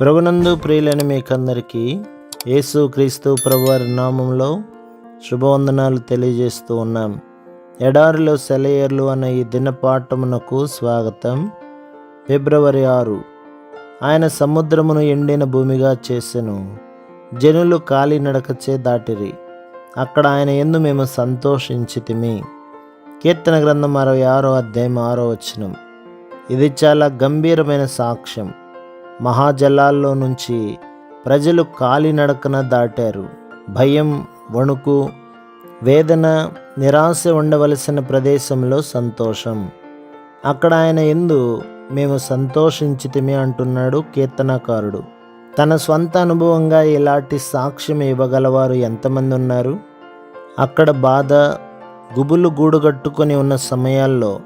ప్రభునందు ప్రియులైన మీకందరికీ యేసు క్రీస్తు ప్రభువారి నామంలో శుభవందనాలు తెలియజేస్తూ ఉన్నాం. ఎడారిలో సెలయేర్లు అనే ఈ దినపాఠమునకు స్వాగతం. ఫిబ్రవరి ఆరు. ఆయన సముద్రమును ఎండిన భూమిగా చేసెను. జనులు కాలినడకచే దాటిరి. అక్కడ ఆయన ఎందు మేము సంతోషించితిమి. కీర్తన గ్రంథం అరవై ఆరో అధ్యాయం ఆరో వచనం. ఇది చాలా గంభీరమైన సాక్ష్యం. మహాజలాల్లో నుంచి ప్రజలు కాలినడకన దాటారు. భయం వణుకు వేదన నిరాశ ఉండవలసిన ప్రదేశంలో సంతోషం. అక్కడ ఆయన ఎందు మేము సంతోషించితిమి అంటున్నాడు కీర్తనకారుడు. తన స్వంత అనుభవంగా ఇలాంటి సాక్ష్యం ఇవ్వగలవారు ఎంతమంది ఉన్నారు? అక్కడ బాధ గుబులు గూడుగట్టుకొని ఉన్న సమయాల్లో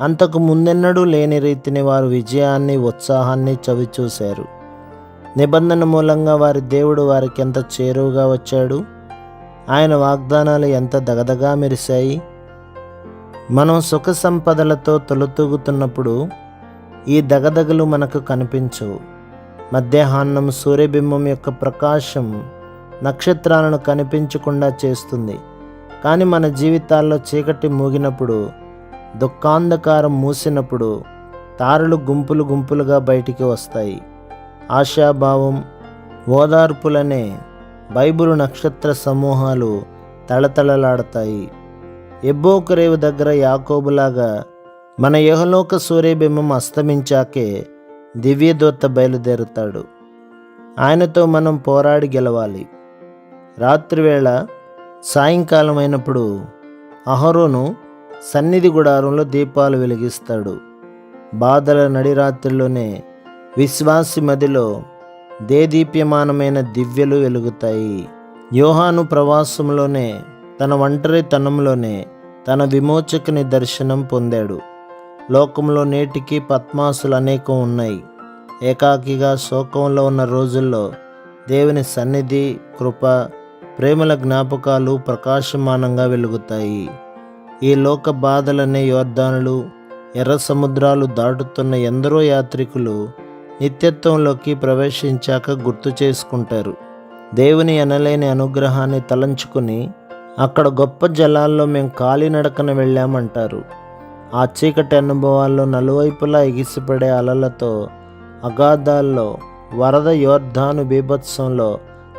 అంతకు ముందెన్నడూ లేని రీతిని వారు విజయాన్ని ఉత్సాహాన్ని చవిచూశారు. నిబంధన మూలంగా వారి దేవుడు వారికి ఎంత చేరువుగా వచ్చాడు? ఆయన వాగ్దానాలు ఎంత దగదగా మెరిశాయి? మనం సుఖ సంపదలతో తొలతూగుతున్నప్పుడు ఈ దగదగలు మనకు కనిపించవు. మధ్యాహ్నం సూర్యబింబం యొక్క ప్రకాశం నక్షత్రాలను కనిపించకుండా చేస్తుంది. కానీ మన జీవితాల్లో చీకటి మూగినప్పుడు దుఃఖాంధకారం మూసినప్పుడు తారలు గుంపులు గుంపులుగా బయటికి వస్తాయి. ఆశాభావం ఓదార్పులనే బైబుల్ నక్షత్ర సమూహాలు తళతళలాడతాయి. ఎబ్బోకరేవు దగ్గర యాకోబులాగా మన యహలోక సూర్యబింబం అస్తమించాకే దివ్యదూత బయలుదేరుతాడు. ఆయనతో మనం పోరాడి గెలవాలి. రాత్రివేళ సాయంకాలం అయినప్పుడు అహరోను సన్నిధి గుడారంలో దీపాలు వెలిగిస్తాడు. బాధల నడిరాత్రిలోనే విశ్వాసి మదిలో దేదీప్యమానమైన దివ్యలు వెలుగుతాయి. యోహాను ప్రవాసంలోనే తన ఒంటరితనంలోనే తన విమోచకుని దర్శనం పొందాడు. లోకంలో నేటికి పద్మాసులు అనేకం ఉన్నాయి. ఏకాకిగా శోకంలో ఉన్న రోజుల్లో దేవుని సన్నిధి కృప ప్రేమల జ్ఞాపకాలు ప్రకాశమానంగా వెలుగుతాయి. ఈ లోక బాధలనే యోర్ధానులు ఎర్ర సముద్రాలు దాటుతున్న ఎందరో యాత్రికులు నిత్యత్వంలోకి ప్రవేశించాక గుర్తు చేసుకుంటారు. దేవుని ఎనలేని అనుగ్రహాన్ని తలంచుకుని అక్కడ గొప్ప జలాల్లో మేము కాలినడకన వెళ్ళామంటారు. ఆ చీకటి అనుభవాల్లో నలువైపులా ఎగిసిపడే అలలతో అగాధాల్లో వరద యోర్ధాను బీభత్సంలో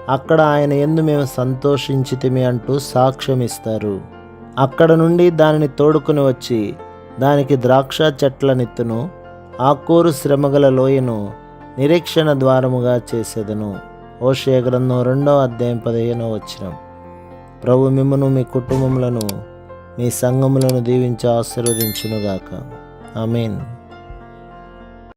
అక్కడ ఆయన ఎందు మేము సంతోషించితిమి అంటూ సాక్ష్యమిస్తారు. అక్కడ నుండి దానిని తోడుకుని వచ్చి దానికి ద్రాక్ష చెట్లనెత్తును ఆకూరు శ్రమగల లోయను నిరీక్షణ ద్వారముగా చేసేదను. ఓషే గ్రంథం రెండో అధ్యాయం పదిహేనో వచ్చిన ప్రభు మిమ్మను మీ కుటుంబములను మీ సంఘములను దీవించి ఆశీర్వదించునుగాక. మీన్